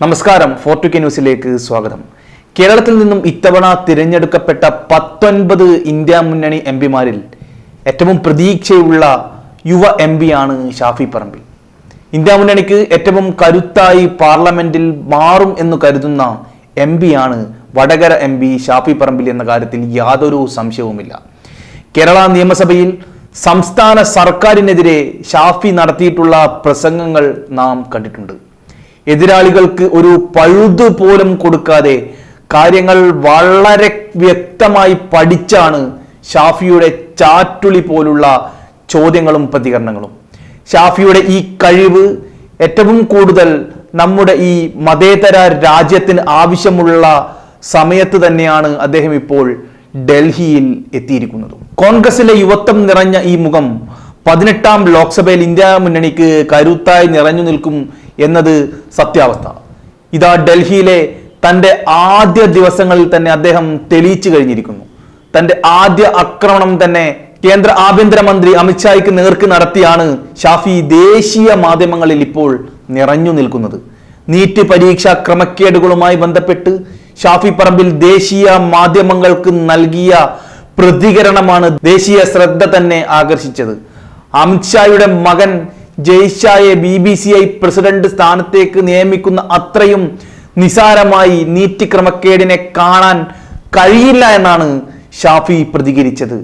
നമസ്കാരം. ഫോർട്ടു കെ ന്യൂസിലേക്ക് സ്വാഗതം. കേരളത്തിൽ നിന്നും ഇത്തവണ തിരഞ്ഞെടുക്കപ്പെട്ട പത്തൊൻപത് ഇന്ത്യ മുന്നണി എം പിമാരിൽ ഏറ്റവും പ്രതീക്ഷയുള്ള യുവ എം ആണ് ഷാഫി പറമ്പിൽ. ഇന്ത്യ മുന്നണിക്ക് ഏറ്റവും കരുത്തായി പാർലമെന്റിൽ മാറും എന്ന് കരുതുന്ന എം ആണ് വടകര എം പി ഷാഫി പറമ്പിൽ എന്ന കാര്യത്തിൽ യാതൊരു സംശയവുമില്ല. കേരള നിയമസഭയിൽ സംസ്ഥാന സർക്കാരിനെതിരെ ഷാഫി നടത്തിയിട്ടുള്ള പ്രസംഗങ്ങൾ നാം കണ്ടിട്ടുണ്ട്. എതിരാളികൾക്ക് ഒരു പഴുതു പോലും കൊടുക്കാതെ കാര്യങ്ങൾ വളരെ വ്യക്തമായി പഠിച്ചാണ് ഷാഫിയുടെ ചാറ്റുളി പോലുള്ള ചോദ്യങ്ങളും പ്രതികരണങ്ങളും. ഷാഫിയുടെ ഈ കഴിവ് ഏറ്റവും കൂടുതൽ നമ്മുടെ ഈ മതേതര രാജ്യത്തിന് ആവശ്യമുള്ള സമയത്ത് തന്നെയാണ് അദ്ദേഹം ഇപ്പോൾ ഡൽഹിയിൽ എത്തിയിരിക്കുന്നത്. കോൺഗ്രസിലെ യുവത്വം നിറഞ്ഞ ഈ മുഖം പതിനെട്ടാം ലോക്സഭയിൽ ഇന്ത്യ മുന്നണിക്ക് കരുത്തായി നിറഞ്ഞു നിൽക്കും എന്നത് സത്യാവസ്ഥ. ഇതാ ഡൽഹിയിലെ തന്റെ ആദ്യ ദിവസങ്ങളിൽ തന്നെ അദ്ദേഹം തെളിയിച്ചു കഴിഞ്ഞിരിക്കുന്നു. തന്റെ ആദ്യ ആക്രമണം തന്നെ കേന്ദ്ര ആഭ്യന്തരമന്ത്രി അമിത്ഷായ്ക്ക് നേർക്ക് നടത്തിയാണ് ഷാഫി ദേശീയ മാധ്യമങ്ങളിൽ ഇപ്പോൾ നിറഞ്ഞു നിൽക്കുന്നത്. നീറ്റ് പരീക്ഷാ ക്രമക്കേടുകളുമായി ബന്ധപ്പെട്ട് ഷാഫി പറമ്പിൽ ദേശീയ മാധ്യമങ്ങൾക്ക് നൽകിയ പ്രതികരണമാണ് ദേശീയ ശ്രദ്ധ തന്നെ ആകർഷിച്ചത്. അമിത്ഷായുടെ മകൻ ജയ്ഷായെ B B C I president സ്ഥാനത്തേക്ക് നിയമിക്കുന്ന അത്രയും നിസാരമായി നീറ്റ് ക്രമക്കേടിനെ കാണാൻ കഴിയില്ല എന്നാണ് ഷാഫി പ്രതികരിച്ചത്.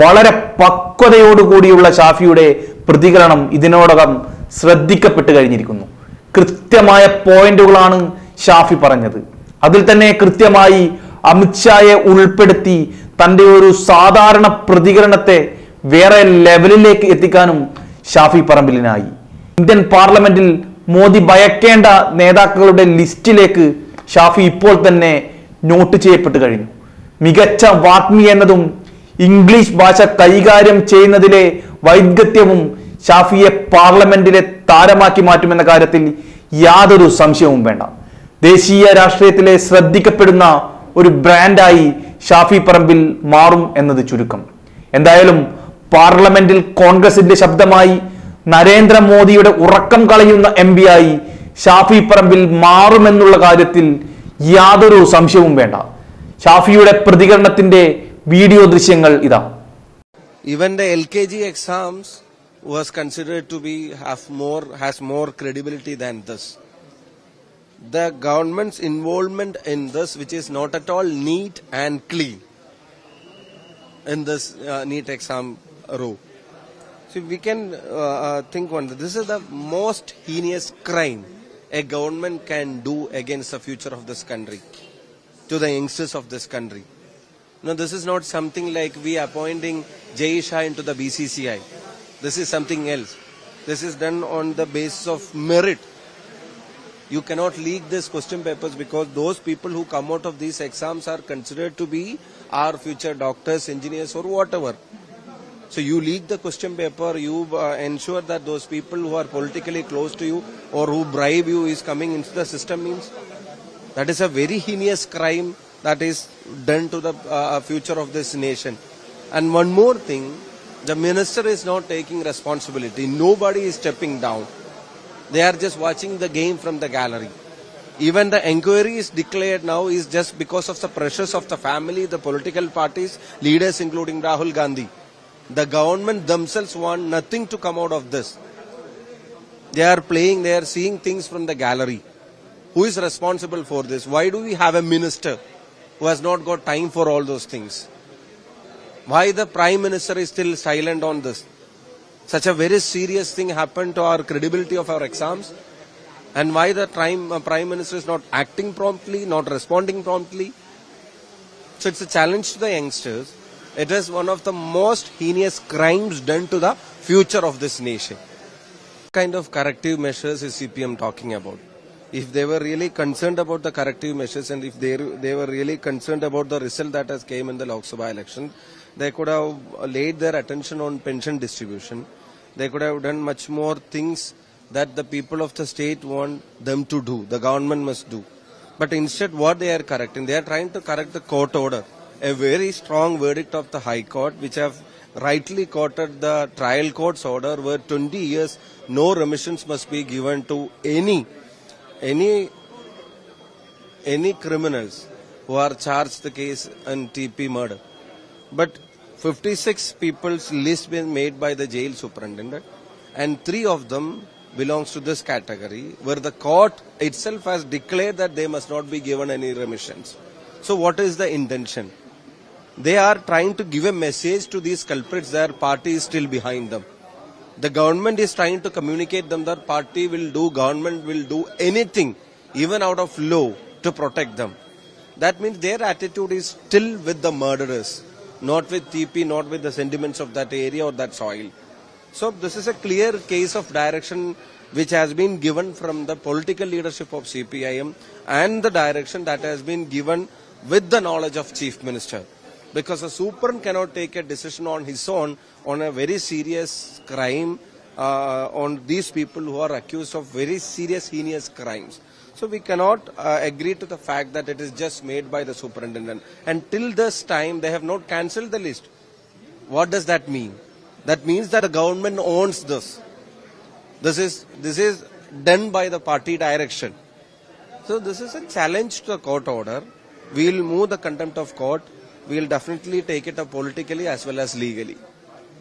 വളരെ പക്വതയോടുകൂടിയുള്ള ഷാഫിയുടെ പ്രതികരണം ഇതിനോടകം ശ്രദ്ധിക്കപ്പെട്ട് കഴിഞ്ഞിരിക്കുന്നു. കൃത്യമായ പോയിന്റുകളാണ് ഷാഫി പറഞ്ഞത്. അതിൽ തന്നെ കൃത്യമായി അമിത്ഷായെ ഉൾപ്പെടുത്തി തന്റെ ഒരു സാധാരണ പ്രതികരണത്തെ വേറെ ലെവലിലേക്ക് എത്തിക്കാനും ഷാഫി പറമ്പിലിനായി. ഇന്ത്യൻ പാർലമെന്റിൽ മോദി ഭയക്കേണ്ട നേതാക്കളുടെ ലിസ്റ്റിലേക്ക് ഷാഫി ഇപ്പോൾ തന്നെ നോട്ട് ചെയ്യപ്പെട്ട് കഴിഞ്ഞു. മികച്ച വാഗ്മി എന്നതും ഇംഗ്ലീഷ് ഭാഷ കൈകാര്യം ചെയ്യുന്നതിലെ വൈദഗ്ധ്യവും ഷാഫിയെ പാർലമെന്റിലെ താരമാക്കി മാറ്റുമെന്ന കാര്യത്തിൽ യാതൊരു സംശയവും വേണ്ട. ദേശീയ രാഷ്ട്രീയത്തിലെ ശ്രദ്ധിക്കപ്പെടുന്ന ഒരു ബ്രാൻഡായി ഷാഫി പറമ്പിൽ മാറും എന്നത് ചുരുക്കം. എന്തായാലും പാർലമെന്റിൽ കോൺഗ്രസിന്റെ ശബ്ദമായി നരേന്ദ്രമോദിയുടെ ഉറക്കം കളയുന്ന എം ആയി ഷാഫി പറമ്പിൽ മാറുമെന്നുള്ള കാര്യത്തിൽ യാതൊരു സംശയവും വേണ്ട ഷാഫിയുടെ പ്രതികരണത്തിന്റെ വീഡിയോ ദൃശ്യങ്ങൾ ഇതാ Even the LKG exams was considered to be have more has more credibility than this. The government's involvement in this, which is not at all neat and clean, in this uh, neat exam row. So we can uh, uh, think one. This is the most heinous crime a government can do against the future of this country, to the youngsters of this country. No, this is not something like we appointing Jay Shah into the BCCI. This is something else. This is done on the basis of merit. You cannot leak these question papers because those people who come out of these exams are considered to be our future doctors, engineers, or whatever. So you leak the question paper, you uh, ensure that those people who are politically close to you or who bribe you is coming into the system means that is a very heinous crime that is done to the uh, future of this nation. And one more thing, the minister is not taking responsibility. Nobody is stepping down. They are just watching the game from the gallery. Even the inquiry is declared now is just because of the pressures of the family, the political parties, leaders including Rahul Gandhi. The government themselves want nothing to come out of this. They are playing, they are seeing things from the gallery. Who is responsible for this? Why do we have a minister who has not got time for all those things? Why the prime minister is still silent on this? Such a very serious thing happened to our credibility of our exams. And why the prime, uh, prime minister is not acting promptly, not responding promptly? So it's a challenge to the youngsters. It is one of the most heinous crimes done to the future of this nation. What kind of corrective measures is CPM talking about? If they were really concerned about the corrective measures and if they, they were really concerned about the result that has came in the Lok Sabha election, they could have laid their attention on pension distribution. They could have done much more things that the people of the state want them to do, the government must do. But instead, what they are correcting, they are trying to correct the court order, a very strong verdict of the High Court, which have rightly quoted the trial court's order, where 20 years no remissions must be given to any any any criminals who are charged the case in TP murder. But 56 people's list been made by the jail superintendent and three of them belongs to this category where the court itself has declared that they must not be given any remissions. So what is the intention? They are trying to give a message to these culprits their party is still behind them. The government is trying to communicate them that party will do, government will do anything, even out of law, to protect them. That means their attitude is still with the murderers, not with TP, not with the sentiments of that area or that soil. So this is a clear case of direction which has been given from the political leadership of CPIM and the direction that has been given with the knowledge of Chief Minister. Because a superin cannot take a decision on his own on a very serious crime uh, on these people who are accused of very serious heinous crimes. So we cannot uh, agree to the fact that it is just made by the superintendent. And till this time, they have not cancelled the list. What does that mean? That means that the government owns this. This is this is done by the party direction. So this is a challenge to the court order. We will move the contempt of court. We will definitely take it up politically as well as legally.